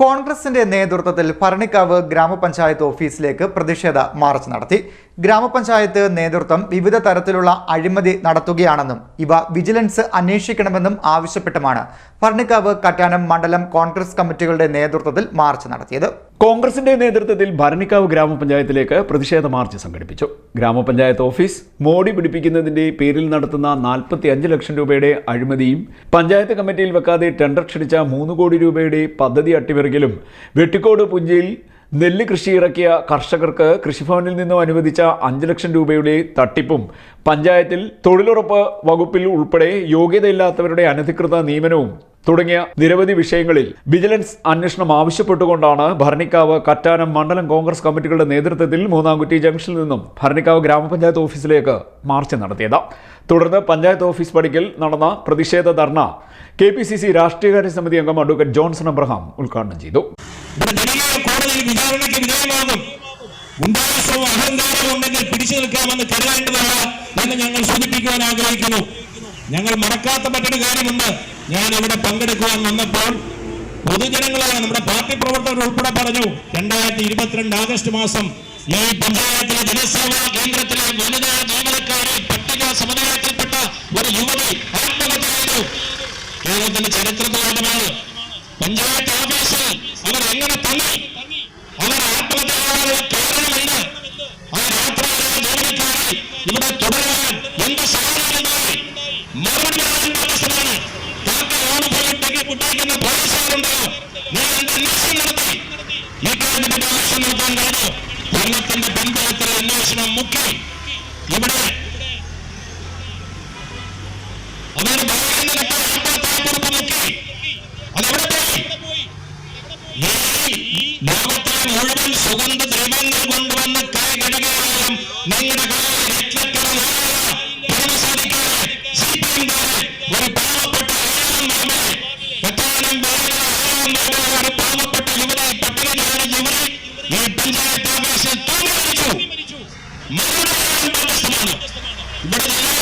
കോൺഗ്രസിന്റെ നേതൃത്വത്തിൽ ഭരണിക്കാവ് ഗ്രാമപഞ്ചായത്ത് ഓഫീസിലേക്ക് പ്രതിഷേധ മാർച്ച് നടത്തി. ഗ്രാമപഞ്ചായത്ത് നേതൃത്വം വിവിധ തരത്തിലുള്ള അഴിമതി നടത്തുകയാണെന്നും ഇവ വിജിലൻസ് അന്വേഷിക്കണമെന്നും ആവശ്യപ്പെട്ടുമാണ്. ഭരണിക്കാവ് കറ്റാനം മണ്ഡലം കോൺഗ്രസ് കമ്മിറ്റികളുടെ നേതൃത്വത്തിൽ മാർച്ച് നടത്തിയത്. കോൺഗ്രസിന്റെ നേതൃത്വത്തിൽ ഭരണിക്കാവ് ഗ്രാമപഞ്ചായത്തിലേക്ക് പ്രതിഷേധ മാർച്ച് സംഘടിപ്പിച്ചു. ഗ്രാമപഞ്ചായത്ത് ഓഫീസ് മോടി പിടിപ്പിക്കുന്നതിന്റെ പേരിൽ നടത്തുന്ന നാൽപ്പത്തി അഞ്ച് ലക്ഷം രൂപയുടെ അഴിമതിയും പഞ്ചായത്ത് കമ്മിറ്റിയിൽ വെക്കാതെ ടെൻഡർ ക്ഷണിച്ച മൂന്ന് കോടി രൂപയുടെ പദ്ധതി അട്ടിമറിക്കലും വെട്ടിക്കോട് പുഞ്ചയിൽ നെല്ല് കൃഷി ഇറക്കിയ കർഷകർക്ക് കൃഷിഭവനിൽ നിന്നും അനുവദിച്ച അഞ്ച് ലക്ഷം രൂപയുടെ തട്ടിപ്പും പഞ്ചായത്തിൽ തൊഴിലുറപ്പ് വകുപ്പിൽ ഉൾപ്പെടെ യോഗ്യതയില്ലാത്തവരുടെ അനധികൃത നിയമനവും തുടങ്ങിയ നിരവധി വിഷയങ്ങളിൽ വിജിലൻസ് അന്വേഷണം ആവശ്യപ്പെട്ടുകൊണ്ടാണ് ഭരണിക്കാവ് കറ്റാനം മണ്ഡലം കോൺഗ്രസ് കമ്മിറ്റികളുടെ നേതൃത്വത്തിൽ മൂന്നാംകുറ്റി ജംഗ്ഷനിൽ നിന്നും ഭരണിക്കാവ് ഗ്രാമപഞ്ചായത്ത് ഓഫീസിലേക്ക് മാർച്ച് നടത്തിയത്. തുടർന്ന് പഞ്ചായത്ത് ഓഫീസ് പടിക്കൽ നടന്ന പ്രതിഷേധ ധർണ കെ പി സി സി രാഷ്ട്രീയകാര്യ സമിതി അംഗം അഡ്വക്കേറ്റ് ജോൺസൺ അബ്രഹാം ഉദ്ഘാടനം ചെയ്തു. പിടിച്ചു ഞങ്ങൾ ആഗ്രഹിക്കുന്നു. ഞങ്ങൾ മറക്കാത്ത മറ്റൊരു കാര്യമുണ്ട്. ഞാൻ ഇവിടെ പങ്കെടുക്കുവാൻ വന്നപ്പോൾ പൊതുജനങ്ങളാണ് നമ്മുടെ പാർട്ടി പ്രവർത്തകർ ഉൾപ്പെടെ പറഞ്ഞു രണ്ടായിരത്തി ഇരുപത്തിരണ്ട് ആഗസ്റ്റ് മാസം ഈ പഞ്ചായത്തിലെ ജനസേവാ കേന്ദ്രത്തിലെ വനിതാ ജീവനക്കാരി പട്ടിക സമുദായത്തിൽപ്പെട്ട ഒരു യുവതി ആത്മഹത്യ ചെയ്തു. കേരളത്തിന്റെ ചരിത്രത്തിലാണ് പഞ്ചായത്ത് ഓഫീസിൽ അവർ എങ്ങനെ തങ്ങി? അവർ ആത്മഹത്യ അവർ ആ ജീവനക്കാരി ജോലിക്കാരി ഇവിടെ തുടരാൻ അന്വേഷണം നടത്തി ഈ കാര്യത്തിന്റെ അന്വേഷണം നടത്താൻ കഴിഞ്ഞു കൊല്ലത്തിന്റെ പഞ്ചായത്തിലെ അന്വേഷണം മുക്കി ഇവിടെ അവർ പറയുന്നതൊക്കെ ആത്മഹത്യാക്കുറിപ്പ് മുക്കി അതെവിടെ പോയി ഈ ലോകത്തിലെ മുഴുവൻ സുഗന്ധ ദ്രവ്യങ്ങൾ കൊണ്ടുവന്ന കൈ കഴുകുകയും നിങ്ങളുടെ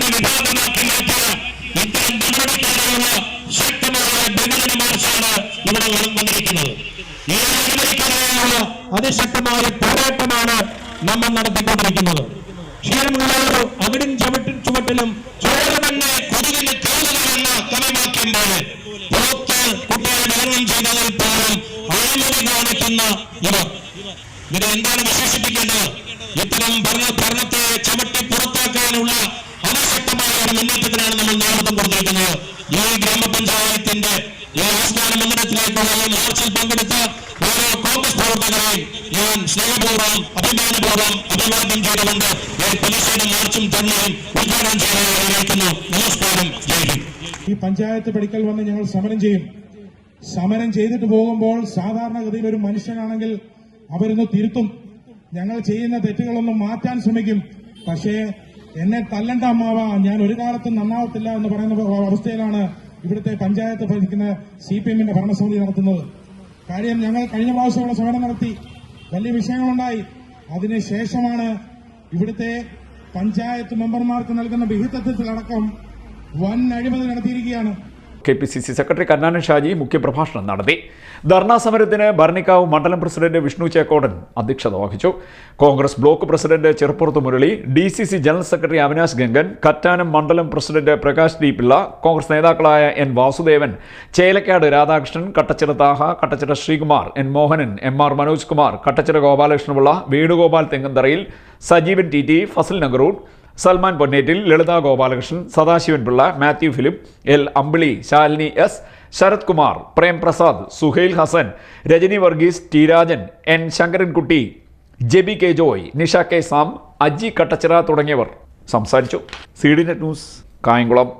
പാർട്ടിയുടെ വിഭാഗമാക്കി മാറ്റിയ ഇത്തരം നടപടിക്കെതിരെയുള്ള ശക്തമായ ബഹുജന മാർച്ചാണ് ഇവിടെ വന്നിരിക്കുന്നത് ഈ നടപടിക്കെതിരെയുള്ള അതിശക്തമായ പോരാട്ടമാണ് നമ്മൾ നടത്തിക്കൊണ്ടിരിക്കുന്നത്. ക്ഷീരമുള്ളവരോ അവിടും ചവിട്ടും ചുവട്ടിലും ചോരമെന്ന് കൊതുകിന് കാലുകളെന്ന കവിവാക്യമ്പോൾ പുറത്ത് കുട്ടികളെ വിതരണം ചെയ്തതിൽ പോലും അഴിമതി കാണിക്കുന്ന ഇവർ. ഇത് എന്താണ് വിശേഷിപ്പിക്കേണ്ടത്? ഇത്തരം ഭരണ ഭരണത്തെ ചവിട്ടി പുറത്താക്കാനുള്ള ഒരു മുന്നേറ്റത്തിനാണ് നമ്മൾ നേതൃത്വം കൊടുത്തിരിക്കുന്നത് ഈ ഗ്രാമപഞ്ചായത്തിന്റെ ഈ ആസ്ഥാന മന്ദിരത്തിലേക്കുള്ള ഈ മാർച്ചിൽ പങ്കെടുത്ത ഓരോ കോൺഗ്രസ് പ്രവർത്തകരെയും ഞാൻ സ്നേഹപൂർവം അഭിമാനപൂർവം അഭിവാദ്യം ചെയ്തുകൊണ്ട് ഈ പ്രതിഷേധ മാർച്ചും തന്നെയും ഉദ്ഘാടനം ചെയ്യാൻ ആഗ്രഹിക്കുന്നു. നമസ്കാരം. ഈ പഞ്ചായത്ത് പഠിക്കൽ വന്ന് ഞങ്ങൾ സമരം ചെയ്യും. സമരം ചെയ്തിട്ട് പോകുമ്പോൾ സാധാരണഗതിയിൽ ഒരു മനുഷ്യനാണെങ്കിൽ അവരൊന്ന് തിരുത്തും. ഞങ്ങൾ ചെയ്യുന്ന തെറ്റുകളൊന്നും മാറ്റാൻ ശ്രമിക്കും. പക്ഷേ എന്നെ തല്ലണ്ട അമ്മാവ. ഞാൻ ഒരു കാലത്തും നന്നാവത്തില്ല എന്ന് പറയുന്ന അവസ്ഥയിലാണ് ഇവിടുത്തെ പഞ്ചായത്ത് ഭരിക്കുന്ന സി പി എമ്മിന്റെ ഭരണസമിതി നടത്തുന്നത്. കാര്യം ഞങ്ങൾ കഴിഞ്ഞ പ്രാവശ്യമുള്ള സമരം നടത്തി. വലിയ വിഷയങ്ങളുണ്ടായി. അതിനുശേഷമാണ് ഇവിടുത്തെ പഞ്ചായത്ത് മെമ്പർമാർക്ക് നൽകുന്ന വിഹിതത്വത്തിലടക്കം വൻ അഴിമതി നടത്തിയിരിക്കുകയാണ്. K P C C secretary Kannanan Shaji മുഖ്യപ്രഭാഷണം നടത്തി. ധർണാ സമരത്തിന് ഭരണിക്കാവ് മണ്ഡലം പ്രസിഡന്റ് വിഷ്ണു ചേക്കോടൻ അധ്യക്ഷത വഹിച്ചു. Congress block president Cheruppurath Murali D C C general secretary Avinash Gangan Kattanam മണ്ഡലം പ്രസിഡന്റ് പ്രകാശ് ഡി പിള്ള കോൺഗ്രസ് നേതാക്കളായ N Vasudevan Chelakkad Radhakrishnan Kattachira Thaha Kattachira Sreekumar N Mohanan M R Manoj Kumar Kattachira Gopalakrishnapillai Venugopal Thengantharayil Sajeevan T T Fazal Nagaroor Salman Ponnettil Lalitha Gopalakrishnan Sadasivan Pillai Mathew Philip L Ambili Shalini S Sarath Kumar Prem Prasad Suhail Hasan Rajani Varghese T Rajan N Sankarankutty Jebi K Joy Nisha K Sam Aji Kattachira തുടങ്ങിയവർ. സംസാരിച്ചു. C D Net News Kayamkulam.